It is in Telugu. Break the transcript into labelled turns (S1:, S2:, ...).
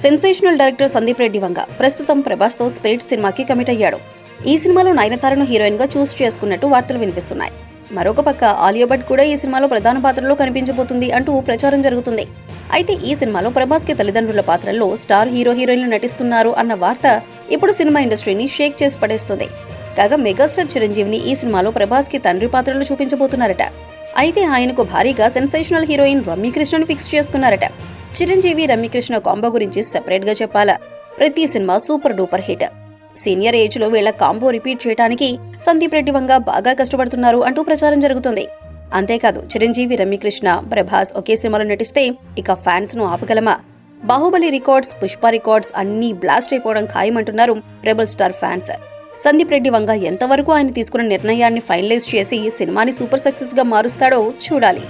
S1: Sensational director Sandeep Reddy Vanga. ప్రస్తుతం ప్రభాస్తో స్పిరిట్ సినిమాకి కమిట్ అయ్యాడు. ఈ సినిమాలో నయనతారను హీరోయిన్గా చూస్ చేసుకున్నట్టు వార్తలు వినిపిస్తున్నాయి. మరొక పక్క ఆలియా భట్ కూడా ఈ సినిమాలో ప్రధాన పాత్రలో కనిపించబోతుంది అంటూ ప్రచారం జరుగుతుంది. అయితే ఈ సినిమాలో ప్రభాస్కి తల్లిదండ్రుల పాత్రల్లో స్టార్ హీరో హీరోయిన్లు నటిస్తున్నారు అన్న వార్త ఇప్పుడు సినిమా ఇండస్ట్రీని షేక్ చేసి పడేస్తుంది. కాగా మెగాస్టార్ చిరంజీవిని ఈ సినిమాలో ప్రభాస్కి తండ్రి పాత్రలో చూపించబోతున్నారట. అయితే ఆయనకు భారీగా సెన్సేషనల్ హీరోయిన్ రమ్యకృష్ణను ఫిక్స్ చేసుకున్నారట. చిరంజీవి రమ్యకృష్ణ కాంబో గురించి సెపరేట్గా చెప్పాలా? ప్రతి cinema super duper hit. Senior ఏజ్లో వీళ్ళ కాంబో రిపీట్ చేయడానికి సందీప్ రెడ్డి వంగ బాగా కష్టపడుతున్నారు అంటూ ప్రచారం జరుగుతుంది. అంతేకాదు చిరంజీవి రమ్యకృష్ణ ప్రభాస్ ఒకే సినిమాలో నటిస్తే ఇక ఫ్యాన్స్ను ఆపగలమా? బాహుబలి రికార్డ్స్ పుష్ప రికార్డ్స్ అన్నీ బ్లాస్ట్ అయిపోవడం ఖాయమంటున్నారు rebel star fans. Sandeep Reddy Vanga ఎంతవరకు ఆయన తీసుకున్న నిర్ణయాన్ని ఫైనలైజ్ చేసి సినిమాని సూపర్ సక్సెస్గా మారుస్తాడో చూడాలి.